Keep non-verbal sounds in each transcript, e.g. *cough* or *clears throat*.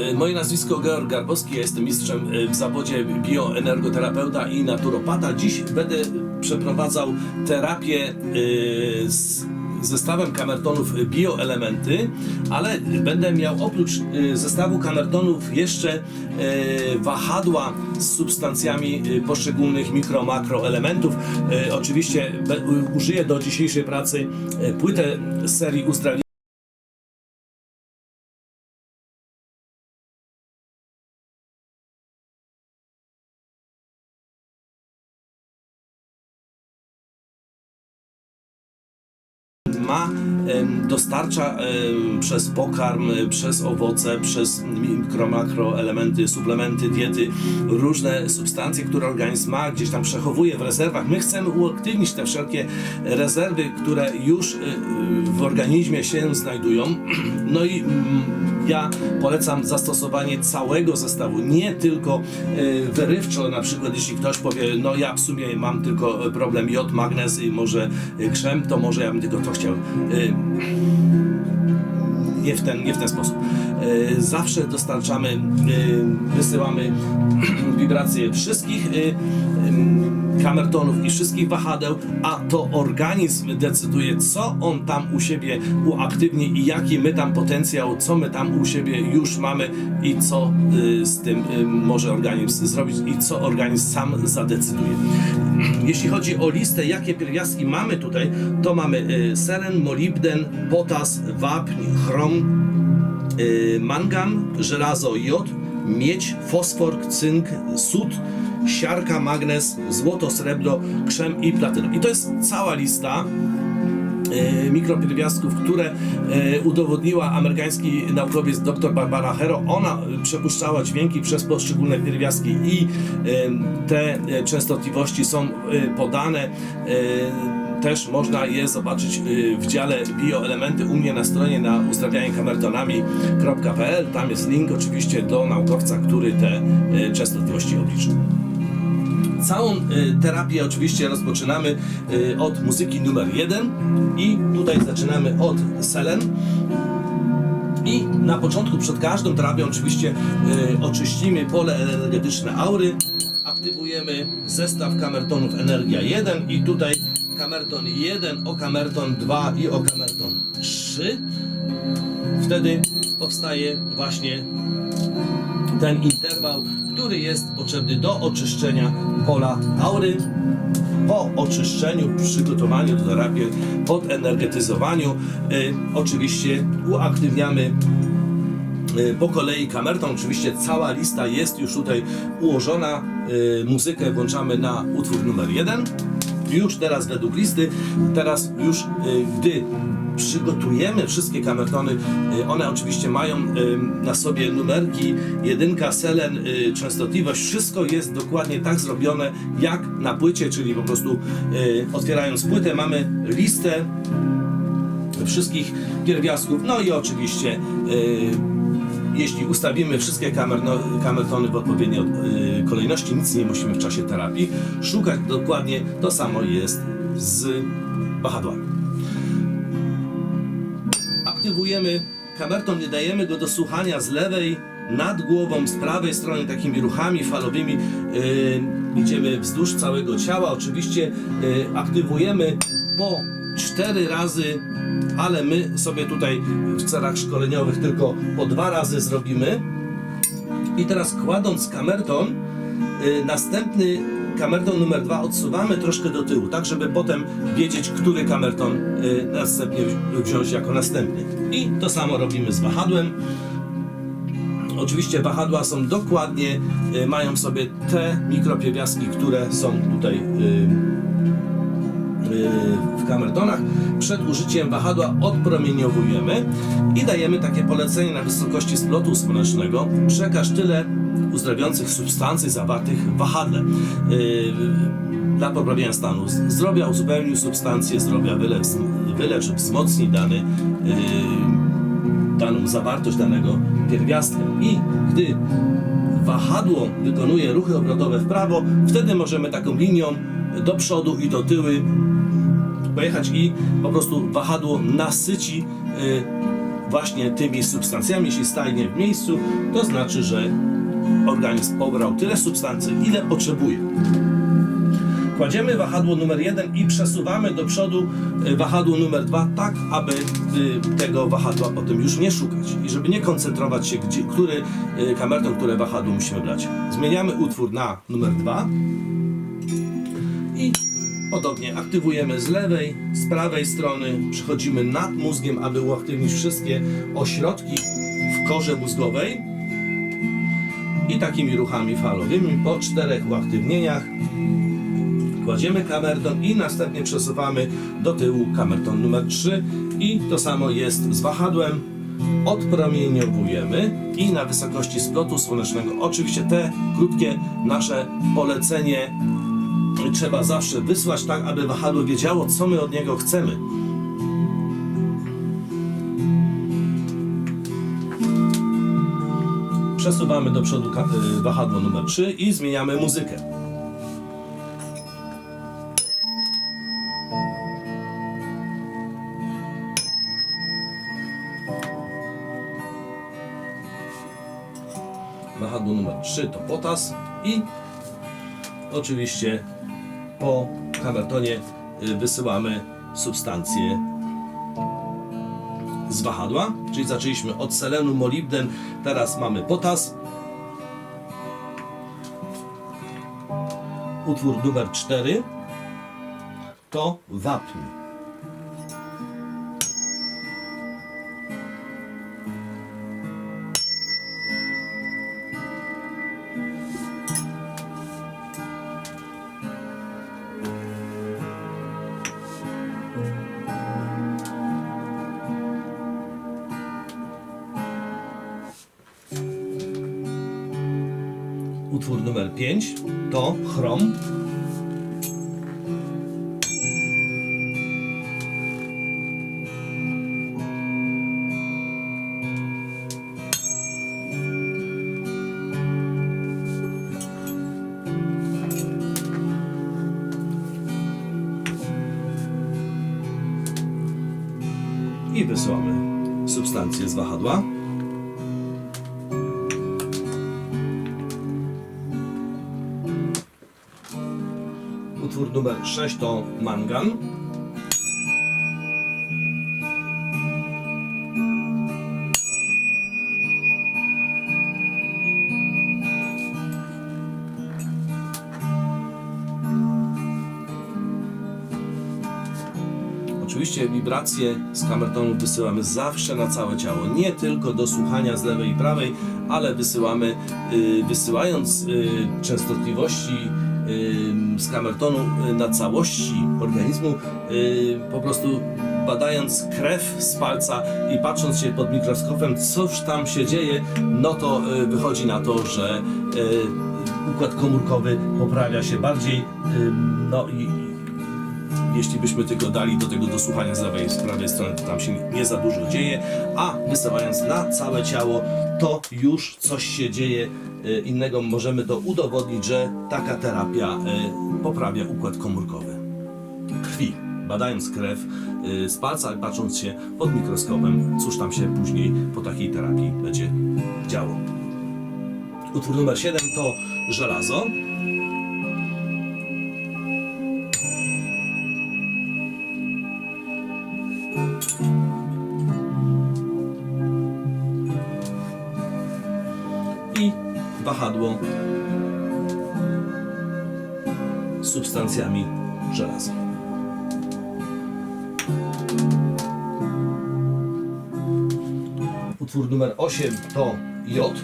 E, Moje nazwisko Georg Garbowski, ja jestem mistrzem e, w zawodzie bioenergoterapeuta i naturopata. Dziś będę przeprowadzał terapię e, z zestawem kamertonów bioelementy, ale będę miał oprócz zestawu kamertonów jeszcze wahadła z substancjami poszczególnych mikro, makroelementów. Oczywiście użyję do dzisiejszej pracy płytę serii Australii. Dostarcza em, przez pokarm, e, przez owoce, przez mikro, makroelementy, suplementy, diety, różne substancje, które organizm ma, gdzieś tam przechowuje w rezerwach. My chcemy uaktywnić te wszelkie rezerwy, które już e, w organizmie się znajdują. *clears throat* No i mm, ja polecam zastosowanie całego zestawu, nie tylko e, wyrywczo, na przykład jeśli ktoś powie, no ja w sumie mam tylko problem jod, magnez i może e, krzem, to może ja bym tylko to chciał. Nie w ten, nie w ten sposób. E, Zawsze dostarczamy, e, wysyłamy *clears throat* wibracje wszystkich e, kamertonów i wszystkich wahadeł, a to organizm decyduje, co on tam u siebie uaktywni i jaki my tam potencjał, co my tam u siebie już mamy i co z tym może organizm zrobić i co organizm sam zadecyduje. Jeśli chodzi o listę, jakie pierwiastki mamy tutaj, to mamy y, selen, molibden, potas, wapń, chrom, y, mangan, żelazo, jod, miedź, fosfor, cynk, sód, siarka, magnez, złoto, srebro, krzem i platyna. I to jest cała lista mikropierwiastków, które e, udowodniła amerykański naukowiec dr Barbara Hero. Ona e, przepuszczała dźwięki przez poszczególne pierwiastki i e, te e, częstotliwości są e, podane. e, też można je zobaczyć w dziale bioelementy u mnie na stronie na uzdrawianiem-kamertonami.pl. Tam jest link oczywiście do naukowca, który te częstotliwości obliczył. Całą y, terapię oczywiście rozpoczynamy y, od muzyki numer jeden i tutaj zaczynamy od selen. I na początku, przed każdą terapią oczywiście y, oczyścimy pole energetyczne aury, aktywujemy zestaw kamertonów Energia 1 i tutaj kamerton 1, o kamerton 2 i o kamerton 3. Wtedy powstaje właśnie ten interwał, który jest potrzebny do oczyszczenia pola aury. Po oczyszczeniu, przygotowaniu do terapii, podenergetyzowaniu, y, oczywiście uaktywniamy y, po kolei kamerton. Oczywiście cała lista jest już tutaj ułożona. Y, muzykę włączamy na utwór numer jeden. Już teraz według listy, teraz już y, gdy przygotujemy wszystkie kamertony, y, one oczywiście mają y, na sobie numerki, jedynka, selen, częstotliwość, wszystko jest dokładnie tak zrobione jak na płycie, czyli po prostu otwierając płytę mamy listę wszystkich pierwiastków, no i oczywiście jeśli ustawimy wszystkie kamerno, kamertony w odpowiedniej y, kolejności, nic nie musimy w czasie terapii szukać. Dokładnie to samo jest z wahadłami. Aktywujemy kamerton, nie dajemy go do słuchania z lewej nad głową, z prawej strony takimi ruchami falowymi. y, idziemy wzdłuż całego ciała. Oczywiście y, aktywujemy po cztery razy, ale my sobie tutaj w celach szkoleniowych tylko po dwa razy zrobimy. I teraz kładąc kamerton, y, następny kamerton numer dwa odsuwamy troszkę do tyłu, tak żeby potem wiedzieć, który kamerton y, następnie wzi- wziąć jako następny. I to samo robimy z wahadłem. Oczywiście wahadła są dokładnie, y, mają w sobie te mikropierwiastki, które są tutaj w kamertonach. Przed użyciem wahadła odpromieniowujemy i dajemy takie polecenie na wysokości splotu słonecznego. Przekaż tyle uzdrawiających substancji zawartych w wahadle. Y, Dla poprawienia stanu zdrowia uzupełnił substancje zdrowia, wylecz, wylecz wzmocni dany, y, daną zawartość danego pierwiastka. I gdy wahadło wykonuje ruchy obrotowe w prawo, wtedy możemy taką linią do przodu i do tyły pojechać i po prostu wahadło nasyci y, właśnie tymi substancjami. Jeśli stanie w miejscu, to znaczy, że organizm pobrał tyle substancji, ile potrzebuje. Kładziemy wahadło numer 1 i przesuwamy do przodu y, wahadło numer 2, tak aby y, tego wahadła potem już nie szukać i żeby nie koncentrować się, gdzie, który kamerton, które wahadło musimy brać. Zmieniamy utwór na numer 2 i podobnie aktywujemy z lewej, z prawej strony, przechodzimy nad mózgiem, aby uaktywnić wszystkie ośrodki w korze mózgowej i takimi ruchami falowymi po czterech uaktywnieniach kładziemy kamerton i następnie przesuwamy do tyłu kamerton numer 3 i to samo jest z wahadłem. Odpromieniowujemy i na wysokości splotu słonecznego. Oczywiście te krótkie nasze polecenie trzeba zawsze wysłać tak, aby wahadło wiedziało, co my od niego chcemy. Przesuwamy do przodu y, wahadło numer 3 i zmieniamy muzykę. Wahadło numer 3 to potas i oczywiście po kamertonie y, wysyłamy substancje z wahadła, czyli zaczęliśmy od selenu, molibden, teraz mamy potas. Utwór numer 4 to wapń. Utwór numer 5 to chrom. I wysyłamy substancję z wahadła. Utwór numer 6 to mangan. Oczywiście wibracje z kamertonu wysyłamy zawsze na całe ciało, nie tylko do słuchania z lewej i prawej, ale wysyłamy, y, wysyłając y, częstotliwości y, z kamertonu y, na całości organizmu, y, po prostu badając krew z palca i patrząc się pod mikroskopem, cóż tam się dzieje, no to y, wychodzi na to, że układ komórkowy poprawia się bardziej, no i jeśli byśmy tylko dali do tego do słuchania z lewej z prawej strony, to tam się nie za dużo dzieje, a wysyłając na całe ciało, to już coś się dzieje e, innego. Możemy to udowodnić, że taka terapia e, poprawia układ komórkowy krwi. Badając krew e, z palca patrząc się pod mikroskopem, cóż tam się później po takiej terapii będzie działo. Utwór numer 7 to żelazo. Wahadło substancjami żelaza. Utwór numer 8 to jod.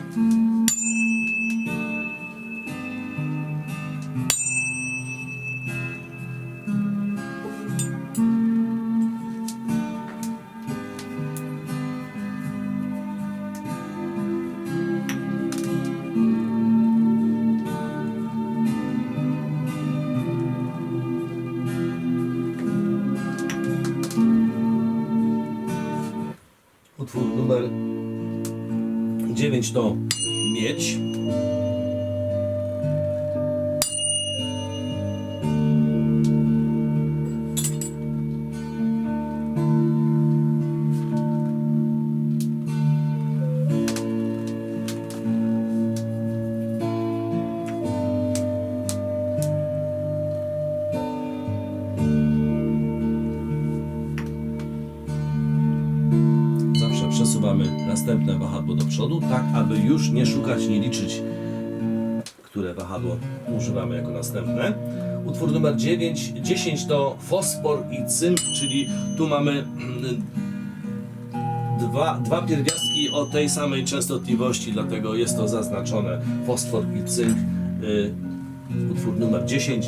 9 to miedź. Następne wahadło do przodu, tak aby już nie szukać, nie liczyć, które wahadło używamy jako następne. Utwór numer 9, 10 to fosfor i cynk, czyli tu mamy dwa, dwa pierwiastki o tej samej częstotliwości, dlatego jest to zaznaczone fosfor i cynk. Y, utwór numer 10.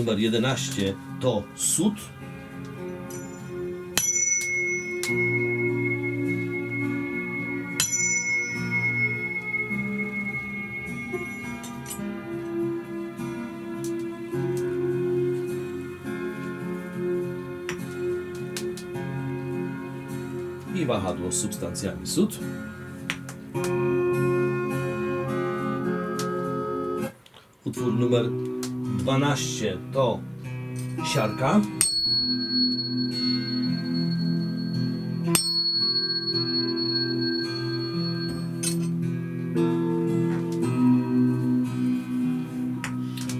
numer 11 to sód. i wahadło substancjami sód. Utwór numer 12 to siarka.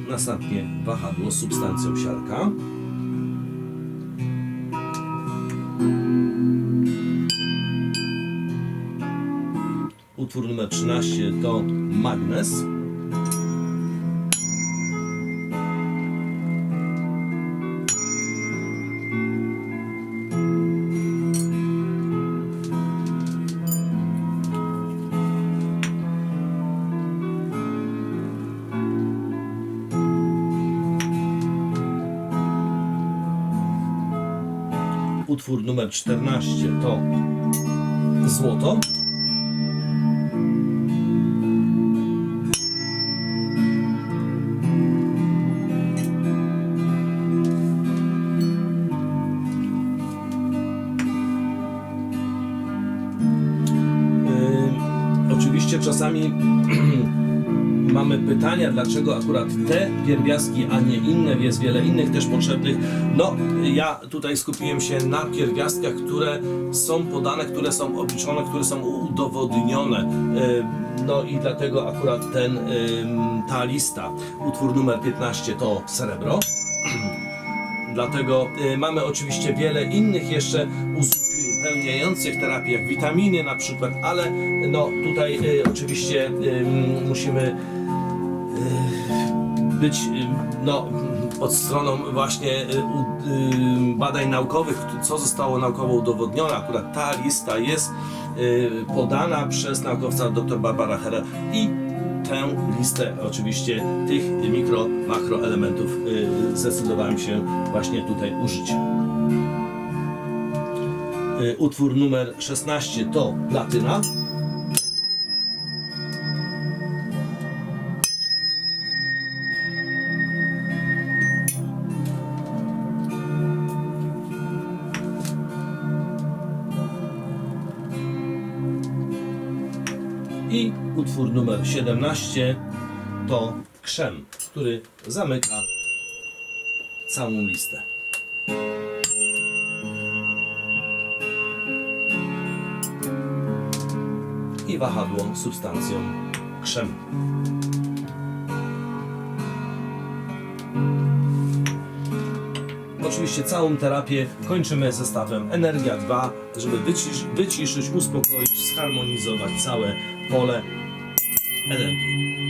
Następnie wahadło z substancją siarka. Utwór numer 13 to magnes. Utwór numer 14 to złoto. Yy, oczywiście czasami *clears throat* pytania, dlaczego akurat te pierwiastki, a nie inne, jest wiele innych też potrzebnych. No, ja tutaj skupiłem się na pierwiastkach, które są podane, które są obliczone, które są udowodnione. Yy, No i dlatego akurat ten, ym, ta lista, utwór numer 15 to srebro. *clears throat* Dlatego y, mamy oczywiście wiele innych jeszcze uzupełniających terapii, jak witaminy na przykład, ale no tutaj oczywiście musimy być y, no, pod stroną właśnie y, y, badań naukowych, co zostało naukowo udowodnione. Akurat ta lista jest podana przez naukowca dr Barbara Heller i tę listę oczywiście tych mikro, makroelementów y, zdecydowałem się właśnie tutaj użyć. Utwór numer 16 to platyna. Utwór numer 17 to krzem, który zamyka całą listę. I wahadło substancją krzem. Oczywiście całą terapię kończymy zestawem Energia 2, żeby wycisz, wyciszyć, uspokoić, zharmonizować całe pole 对，对